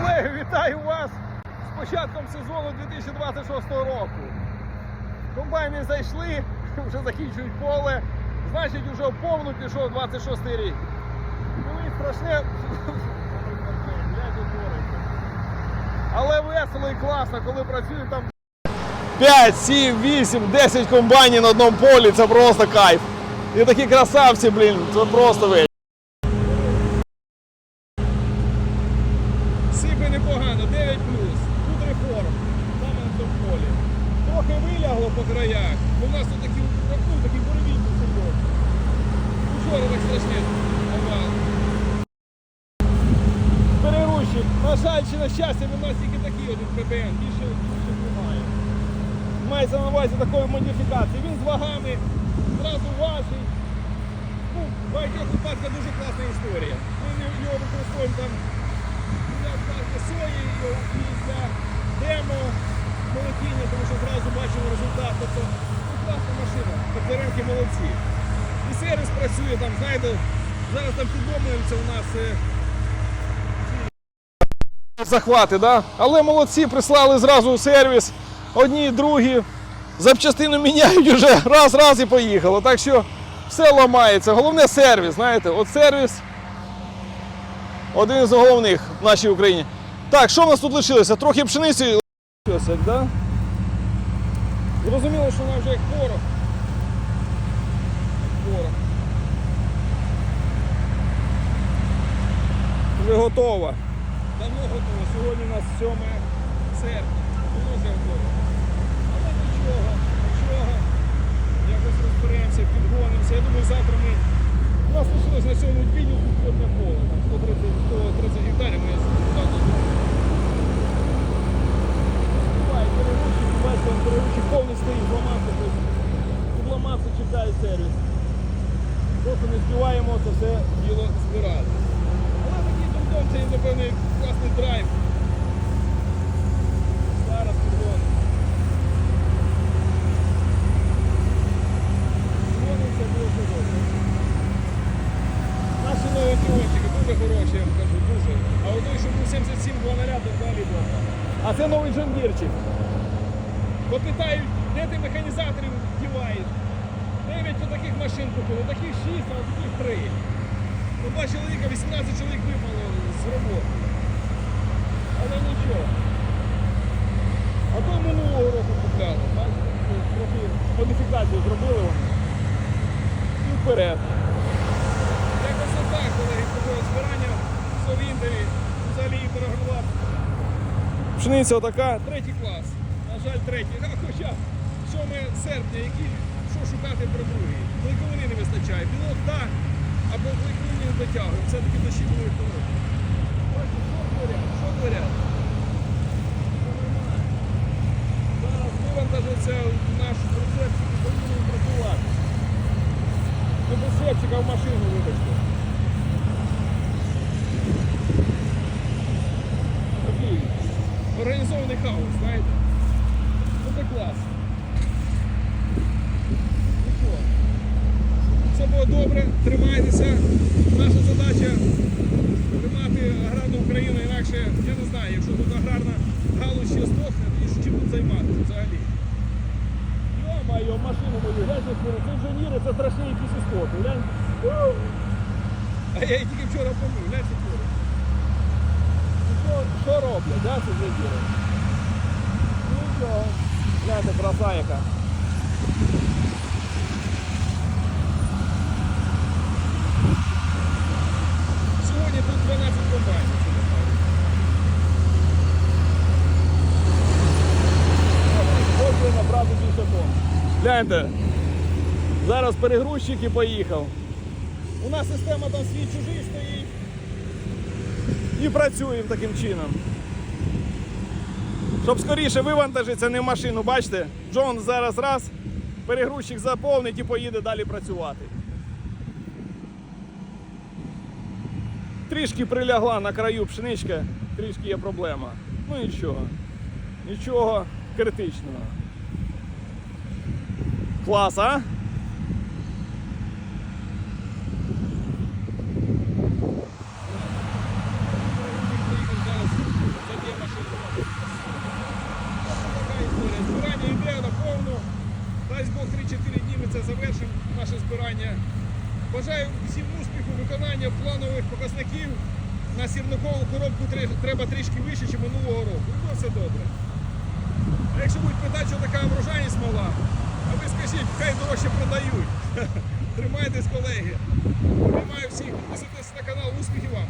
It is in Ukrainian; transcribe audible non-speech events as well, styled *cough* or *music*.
Колеги, вітаю вас з початком сезону 2026 року. Комбайни зайшли, *laughs* вже закінчують поле. Значить, вже повну пішов 26 рік. Коли страшне. *laughs* Але весело і класно, коли працюють там 5, 7, 8, 10 комбайнів на одному полі, це просто кайф. І такі красавці, блін, це просто весь. Непогано, 9 Тут реформ, саме на цьому полі. Трохи вилягло по краях, бо в нас тут такі, ну, такі буревій був футбол. Так страшне. овал. Переручик. На жаль, чи на щастя, в нас тільки такий один ПБН, більше, більше немає. Мається на увазі такої модифікації. Він з вагами, зразу важить. Ну, в багатьох випадках дуже класна історія. Ми його використовуємо там для обкатки сої і для демо молотіння, тому що зразу бачимо результат. Тобто класна машина, Петеренки молодці. І сервіс працює там, знаєте, зараз там підломуються у нас. е, Захвати, да? але молодці прислали зразу у сервіс. Одні, другі. Запчастину міняють уже раз, раз і поїхало. Так що все ламається. Головне сервіс, знаєте, от сервіс один з головних в нашій Україні. Так, що в нас тут лишилося? Трохи пшениці лишилося, да? Зрозуміло, що вона вже як порох. Порох. Вже готова. Давно готово. Сьогодні у нас 7 серпня. Воно вже готове. Але нічого, нічого. Якось розберемося, підгонимося. Я думаю, завтра ми. У нас лишилось на цьому відвідні тут поле. Там 130, 130 гектарів ми завтра. Буває, бачите, він перегрузчик повний стоїть, зламався. Підламався, чекає сервіс. Просто не співаємо це все діло збирати. Але такий дом це, напевно, класний драйв. Зараз підгон. Дзвониться дуже добре. Наші нові піончики дуже хороші, я вам кажу, дуже. А от той, що був 77 два наряду, взагалі добре. А це новий джондірчик. Бо питають, де ти механізаторів діваєш? Дев'ять таких машин купили, таких 6, а таких 3. Ну, два чоловіка, 18 чоловік випало з роботи. Але нічого. А то минулого року купляли. Трохи модифікацію зробили вони. І вперед. Якось отак, колеги, такого збирання все в інтері, взагалі інтерагрував. Пшениця отака, третій клас. На жаль, третій. А хоча 7 серпня, який, що шукати про другий. Клейковини не вистачає. Білок так, або клейковини не дотягує. Все-таки дощі були тому. Бачите, що творять? Що творять? Зараз вивантажиться наш процес і повинен працювати. Шепчика в машину, вибачте. Такий організований хаос, знаєте. Це клас. Нічого. Все було добре, тримайтеся. Наша задача тримати аграрну Україну, інакше я не знаю, якщо тут аграрна галузь ще здохне, то чим тут займатися взагалі. Йо-моє, машину мою, гляньте, це інженіри, це страшні якісь істоти. Глянь. А я її тільки вчора помив, гляньте. Ну, Що, що роблять, да? Ну нічого. Гляньте, краса яка. Сьогодні тут 12 комбайнів. це не набрати тонн. Гляньте. Зараз перегрузчик і поїхав. У нас система там свій чужий стоїть. І працюємо таким чином. Щоб скоріше вивантажитися не в машину, бачите? Джон зараз раз, перегрузчик заповнить і поїде далі працювати. Трішки прилягла на краю пшеничка, трішки є проблема. Ну нічого. Нічого критичного. Клас, а? Зараз Дасть Бог 3-4 дні ми це завершимо, наше збирання. Бажаю всім успіху, виконання планових показників. На сірникову коробку треба трішки вище, ніж минулого року. І то все добре. А якщо будуть питати, що така врожайність мала, а ви скажіть, хай дорожче продають. *laughs* Тримайтесь, колеги. Тримаю всіх, підписуйтесь на канал, успіхів вам!